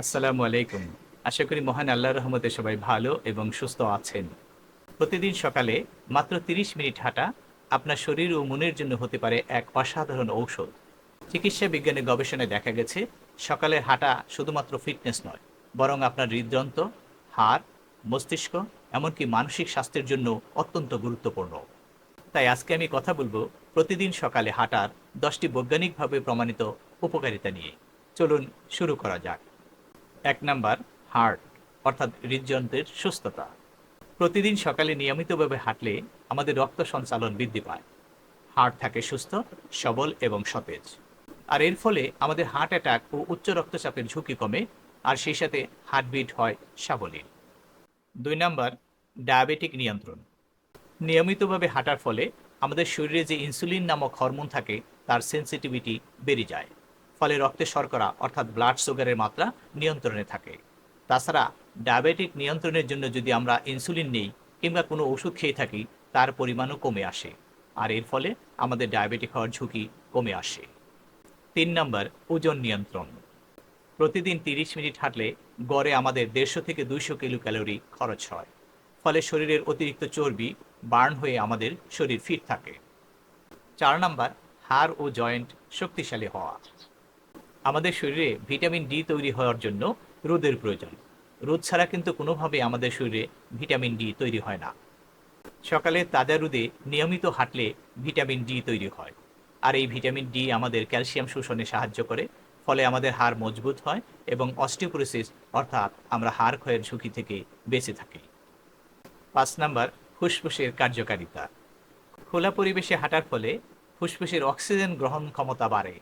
আসসালামু আলাইকুম। আশা করি মহান আল্লাহর রহমতে সবাই ভালো এবং সুস্থ আছেন। প্রতিদিন সকালে মাত্র 30 মিনিট হাঁটা আপনার শরীর ও মনের জন্য হতে পারে এক অসাধারণ ঔষধ। চিকিৎসা বিজ্ঞানের গবেষণায় দেখা গেছে, সকালে হাঁটা শুধুমাত্র ফিটনেস নয়, বরং আপনার হৃদযন্ত্র, হাড়, মস্তিষ্ক, এমনকি মানসিক স্বাস্থ্যের জন্য অত্যন্ত গুরুত্বপূর্ণ। তাই আজকে আমি কথা বলব প্রতিদিন সকালে হাঁটার দশটি বৈজ্ঞানিকভাবে প্রমাণিত উপকারিতা নিয়ে। চলুন শুরু করা যাক। এক নাম্বার, হার্ট, অর্থাৎ হৃদযন্ত্রের সুস্থতা। প্রতিদিন সকালে নিয়মিতভাবে হাঁটলে আমাদের রক্ত সঞ্চালন বৃদ্ধি পায়। হার্ট থাকে সুস্থ, সবল এবং সতেজ। আর এর ফলে আমাদের হার্ট অ্যাটাক ও উচ্চ রক্তচাপের ঝুঁকি কমে, আর সেই সাথে হার্টবিট হয় সাবলীল। দুই নাম্বার, ডায়াবেটিক নিয়ন্ত্রণ। নিয়মিতভাবে হাঁটার ফলে আমাদের শরীরে যে ইনসুলিন নামক হরমোন থাকে, তার সেন্সিটিভিটি বেড়ে যায়। ফলে রক্তে শর্করা, অর্থাৎ ব্লাড সুগারের মাত্রা নিয়ন্ত্রণে থাকে। তাছাড়া ডায়াবেটিক নিয়ন্ত্রণের জন্য যদি আমরা ইনসুলিন নেই কিংবা কোনো ওষুধ খেয়ে থাকি, তার পরিমাণও কমে আসে। আর এর ফলে আমাদের ডায়াবেটিক হওয়ার ঝুঁকি কমে আসে। তিন নম্বর, ওজন নিয়ন্ত্রণ। প্রতিদিন তিরিশ মিনিট হাঁটলে গড়ে আমাদের দেড়শো থেকে দুইশো কিলো ক্যালোরি খরচ হয়। ফলে শরীরের অতিরিক্ত চর্বি, বার্ন হয়ে আমাদের শরীর ফিট থাকে। চার নাম্বার, হাড় ও জয়েন্ট শক্তিশালী হওয়া। আমাদের শরীরে ভিটামিন ডি তৈরি হওয়ার জন্য রোদের প্রয়োজন। রোদ ছাড়া কিন্তু কোনোভাবে আমাদের শরীরে ভিটামিন ডি তৈরি হয় না। সকালে তাজা রোদে নিয়মিত হাঁটলে ভিটামিন ডি তৈরি হয়। আর এই ভিটামিন ডি আমাদের ক্যালসিয়াম শোষণে সাহায্য করে, ফলে আমাদের হাড় মজবুত হয় এবং অস্টিওপোরোসিস, অর্থাৎ আমরা হাড় ক্ষয়ের ঝুঁকি থেকে বেঁচে থাকি। পাঁচ নাম্বার, ফুসফুসের কার্যকারিতা। খোলা পরিবেশে হাঁটার ফলে ফুসফুসের অক্সিজেন গ্রহণ ক্ষমতা বাড়ে।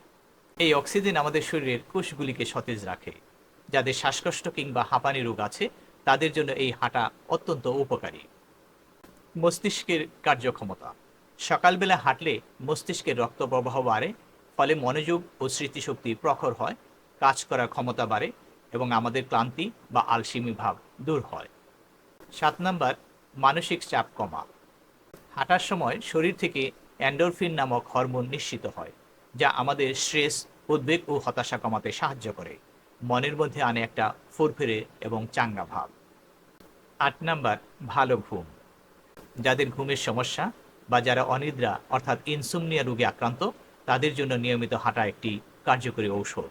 এই অক্সিজেন আমাদের শরীরের কোষগুলিকে সতেজ রাখে। যাদের শ্বাসকষ্ট কিংবা হাঁপানি রোগ আছে, তাদের জন্য এই হাঁটা অত্যন্ত উপকারী। মস্তিষ্কের কার্যক্ষমতা। সকালবেলা হাঁটলে মস্তিষ্কের রক্ত প্রবাহ বাড়ে, ফলে মনোযোগ ও স্মৃতিশক্তি প্রখর হয়, কাজ করার ক্ষমতা বাড়ে এবং আমাদের ক্লান্তি বা আলসিমি ভাব দূর হয়। সাত নম্বর, মানসিক চাপ কমা। হাঁটার সময় শরীর থেকে অ্যান্ডোরফিন নামক হরমোন নিশ্চিত হয়। যা আমাদের স্ট্রেস, উদ্বেগ ও হতাশা কমাতে সাহায্য করে। মনের মধ্যে আনে একটা ফুরফুরে এবং চাঙ্গা ভাব। আট নাম্বার, ভালো ঘুম। যাদের ঘুমের সমস্যা বা যারা অনিদ্রা অর্থাৎ ইনসুমনিয়া রোগে আক্রান্ত, তাদের জন্য নিয়মিত হাঁটা একটি কার্যকরী ঔষধ।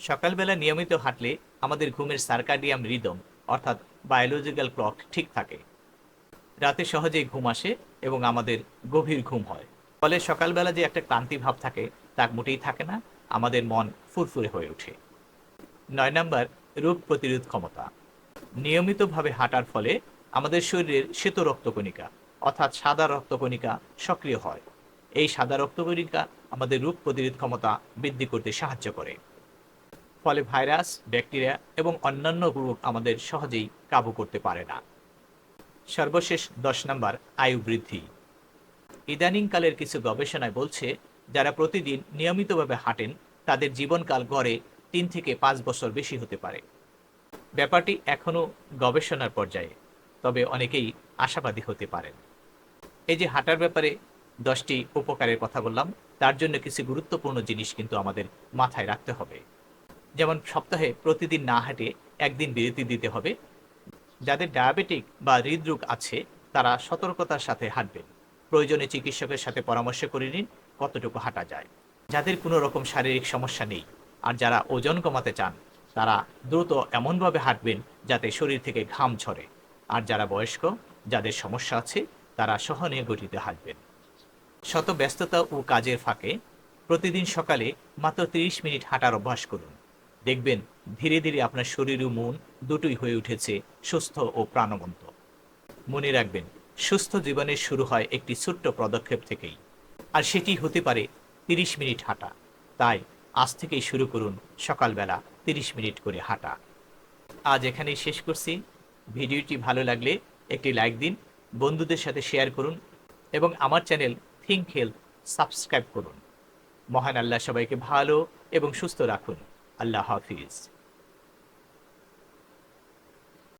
সকালবেলা নিয়মিত হাঁটলে আমাদের ঘুমের সার্কাডিয়াম রিদম অর্থাৎ বায়োলজিক্যাল ক্লক ঠিক থাকে। রাতে সহজেই ঘুম আসে এবং আমাদের গভীর ঘুম হয়। ফলে সকালবেলা যে একটা ক্লান্তি ভাব থাকে তা মোটেই থাকে না। আমাদের মন ফুরফুরে হয়ে ওঠে। নয় নম্বর, রোগ প্রতিরোধ ক্ষমতা। নিয়মিতভাবে হাঁটার ফলে আমাদের শরীরের শ্বেত রক্তকণিকা, অর্থাৎ সাদা রক্তকণিকা সক্রিয় হয়। এই সাদা রক্তকণিকা আমাদের রোগ প্রতিরোধ ক্ষমতা বৃদ্ধি করতে সাহায্য করে। ফলে ভাইরাস, ব্যাকটেরিয়া এবং অন্যান্য রোগ আমাদের সহজেই কাবু করতে পারে না। সর্বশেষ দশ নম্বর, আয়ু বৃদ্ধি। ইদানিংকালের কিছু গবেষণায় বলছে, যারা প্রতিদিন নিয়মিতভাবে হাঁটেন, তাদের জীবনকাল গড়ে তিন থেকে পাঁচ বছর বেশি হতে পারে। ব্যাপারটি এখনও গবেষণার পর্যায়ে, তবে অনেকেই আশাবাদী হতে পারেন। এই যে হাঁটার ব্যাপারে দশটি উপকারের কথা বললাম, তার জন্য কিছু গুরুত্বপূর্ণ জিনিস কিন্তু আমাদের মাথায় রাখতে হবে। যেমন সপ্তাহে প্রতিদিন না হাঁটে একদিন বিরতি দিতে হবে। যাদের ডায়াবেটিক বা হৃদরোগ আছে, তারা সতর্কতার সাথে হাঁটবেন। প্রয়োজনে চিকিৎসকের সাথে পরামর্শ করে নিন, কতটুকু হাঁটা যায়। যাদের কোনো রকম শারীরিক সমস্যা নেই আর যারা ওজন কমাতে চান, তারা দ্রুত এমনভাবে হাঁটবেন যাতে শরীর থেকে ঘাম ঝরে। আর যারা বয়স্ক, যাদের সমস্যা আছে, তারা সহনীয় গতিতে হাঁটবেন। শত ব্যস্ততা ও কাজের ফাঁকে প্রতিদিন সকালে মাত্র 30 মিনিট হাঁটার অভ্যাস করুন। দেখবেন ধীরে ধীরে আপনার শরীর ও মন দুটোই হয়ে উঠেছে সুস্থ ও প্রাণবন্ত। মনে রাখবেন সুস্থ জীবনের শুরু হয় একটি ছোট্ট পদক্ষেপ থেকেই। আর সেটি হতে পারে 30 মিনিট হাঁটা। তাই আজ থেকেই শুরু করুন সকালবেলা 30 মিনিট করে হাঁটা। আজ এখানেই শেষ করছি। ভিডিওটি ভালো লাগলে একটি লাইক দিন, বন্ধুদের সাথে শেয়ার করুন এবং আমার চ্যানেল থিঙ্ক হেলথ সাবস্ক্রাইব করুন। মহান আল্লাহ সবাইকে ভালো এবং সুস্থ রাখুন। আল্লাহ হাফিজ।